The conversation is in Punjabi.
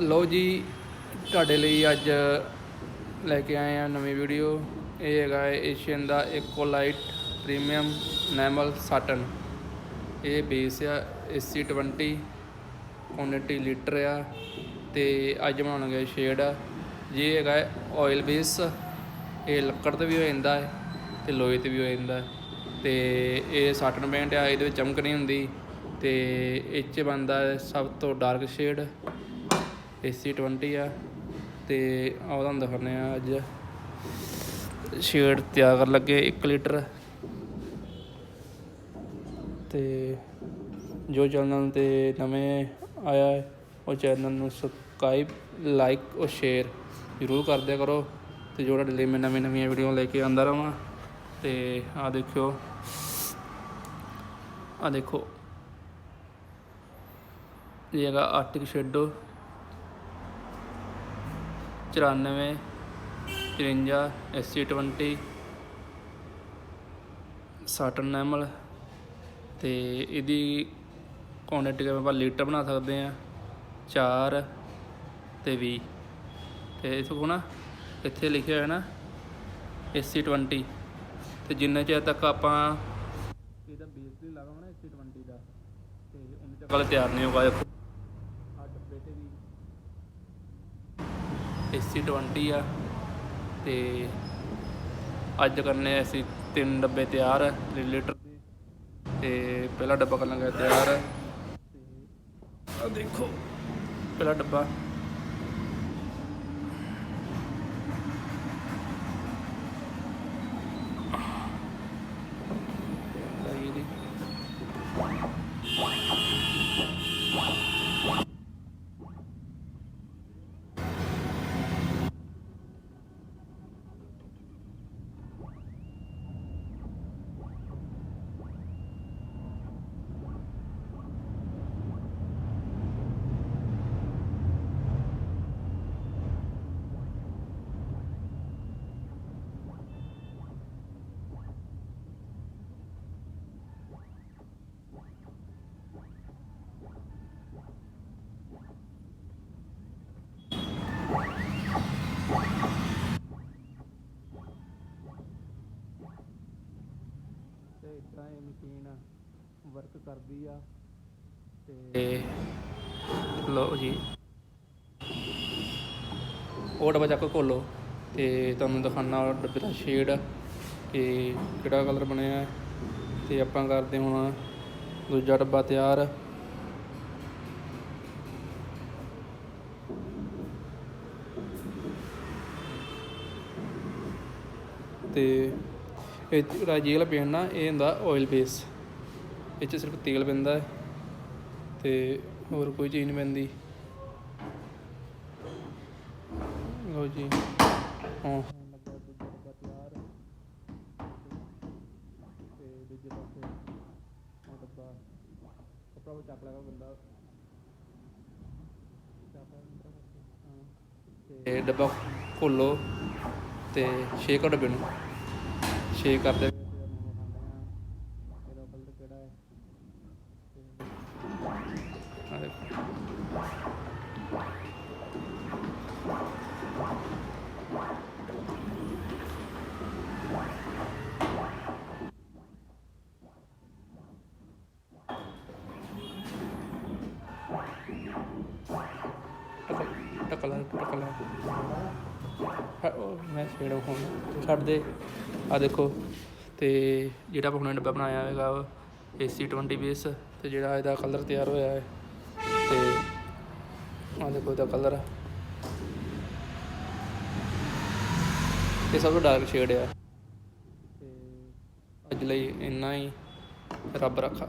ਲਓ ਜੀ, ਤੁਹਾਡੇ ਲਈ ਅੱਜ ਲੈ ਕੇ ਆਏ ਆ ਨਵੀਂ ਵੀਡੀਓ। ਇਹ ਹੈਗਾ ਏਸ਼ੀਅਨ ਦਾ ਇਕੋਲਾਈਟ ਪ੍ਰੀਮੀਅਮ ਨੈਮਲ ਸਾਟਨ। ਇਹ ਬੇਸ ਆ AC20 ਕੁਆਂਟੀਟੀ ਲੀਟਰ ਆ ਤੇ ਅੱਜ ਬਣਾਉਣਗੇ ਸ਼ੇਡ ਆ। ਜੇ ਹੈਗਾ ਆਇਲ ਬੇਸ ਇਹ ਲੱਕੜ ਤੇ ਵੀ ਹੋ ਜਾਂਦਾ ਹੈ ਤੇ ਲੋਹੇ ਤੇ ਵੀ ਹੋ ਜਾਂਦਾ ਹੈ। ਤੇ ਇਹ ਸਾਟਨ ਪੈਂਟ ਆ, ਇਹਦੇ ਵਿੱਚ ਚਮਕ ਨਹੀਂ ਹੁੰਦੀ। ਤੇ ਇਹ 'ਚ ਬਣਦਾ ਸਭ ਤੋਂ ਡਾਰਕ ਸ਼ੇਡ AC20 ਆ ਤੇ ਆਹ ਤੁਹਾਨੂੰ ਦਿਖਾਉਂਦੇ ਆ ਅੱਜ। ਸ਼ੇਡ ਤਿਆਰ ਕਰਨ ਲੱਗੇ 1 ਲੀਟਰ। ਤੇ ਜੋ ਚੈਨਲ ਤੇ ਨਵੇਂ ਆਇਆ ਹੈ, ਉਹ ਚੈਨਲ ਨੂੰ ਸਬਸਕ੍ਰਾਈਬ, ਲਾਈਕ ਔਰ ਸ਼ੇਅਰ ਜ਼ਰੂਰ ਕਰਦਿਆ ਕਰੋ। ਤੇ ਜੋ ਤੁਹਾਡੇ ਲਈ ਮੈਂ ਨਵੀਂ ਨਵੀਆਂ ਵੀਡੀਓ ਲੈ ਕੇ ਆਉਂਦਾ ਰਹਾਂ ਤੇ ਆ ਦੇਖਿਓ। ਆ ਦੇਖੋ। ਇਹ ਹੈਗਾ ਆਰਟਿਕ ਸ਼ੈਡੋ ਚੁਰਾਨਵੇਂ 94 53 SC20 ਸਾਟਨ ਨੈਮਲ ਤੇ ਇਹਦੀ ਕੁਆਂਟੀਟੀ ਕਿਵੇਂ ਆਪਾਂ ਲੀਟਰ ਬਣਾ ਸਕਦੇ ਆ 4 ਤੇ 20 ਤੇ ਇਸ ਕੋ ਨਾ, ਇੱਥੇ ਲਿਖਿਆ ਹੋਇਆ ਨਾ AC20 ਤੇ ਜਿੰਨੇ ਚਿਰ ਤੱਕ ਆਪਾਂ ਇਹਦਾ ਬੇਸ ਨਹੀਂ ਲਗਾਉਣਾ AC20 ਦਾ, ਤੇ ਉਹਨੇ ਤੱਕ ਤਿਆਰ ਨਹੀਂ ਹੋਗਾ ਦੇਖੋ ਆ ਡੱਬੇ ਤੇ ਵੀ AC20 ਆ ਤੇ ਅੱਜ ਕਰਨੇ ਅਸੀਂ ਤਿੰਨ ਡੱਬੇ ਤਿਆਰ ਆ ਲੀਟਰ ਦੇ। ਤੇ ਪਹਿਲਾ ਡੱਬਾ ਕਰਨ ਲੱਗਾ ਤਿਆਰ। ਤੇ ਆ ਦੇਖੋ। ਪਹਿਲਾ ਡੱਬਾ ਲਾਈ ਦੀ ਤੇ ਇਦਾਂ ਇਹ ਮਸ਼ੀਨ ਵਰਕ ਕਰਦੀ ਆ ਤੇ ਲਓ ਜੀ। ਉਹ ਡੱਬਾ ਚੱਕ ਖੋਲੋ ਤੇ ਤੁਹਾਨੂੰ ਦਿਖਾਣਾ ਡੱਬੇ ਦਾ ਸ਼ੇਡ ਕਿ ਕਿਹੜਾ ਕਲਰ ਬਣਿਆ ਹੈ। ਤੇ ਆਪਾਂ ਕਰਦੇ ਹੁਣ ਦੂਜਾ ਡੱਬਾ ਤਿਆਰ। ਤੇ ਇਹ ਜਿਹੜਾ ਜੇਲ ਪੇਂਟ ਨਾ ਇਹ ਹੁੰਦਾ ਆਇਲ ਬੇਸ ਇਹ 'ਚ ਸਿਰਫ ਤੇਲ ਪੈਂਦਾ ਹੈ ਤੇ ਹੋਰ ਕੋਈ ਚੀਜ਼ ਨਹੀਂ ਪੈਂਦੀ। ਲਓ ਜੀ ਹਾਂ। ਕੱਪੜਾ ਉਹ ਚੱਕ ਲਗਾ ਬੰਦਾ। ਤੇ ਡੱਬਾ ਖੋਲੋ। ਤੇ ਛੇ ਕੁ ਡੱਬੇ ਨੂੰ ਛੇ ਕਰਦੇ ਹੋਏ ਤੇ ਹੈ, ਉਹ ਮੈਂ ਛੇੜ ਹੁਣ ਛੱਡ ਦੇ। ਆ ਦੇਖੋ, ਤੇ ਜਿਹੜਾ ਆਪਾਂ ਹੁਣ ਡੱਬਾ ਬਣਾਇਆ ਹੈਗਾ AC20 ਬੇਸ ਤੇ ਜਿਹੜਾ ਇਹਦਾ ਕਲਰ ਤਿਆਰ ਹੋਇਆ ਹੈ, ਤੇ ਆ ਦੇਖੋ ਇਹਦਾ ਕਲਰ ਇਹ ਸਭ ਤੋਂ ਡਾਰਕ ਸ਼ੇਡ ਆ। ਤੇ ਅੱਜ ਲਈ ਇੰਨਾ ਹੀ ਰੱਬ ਰੱਖਾ।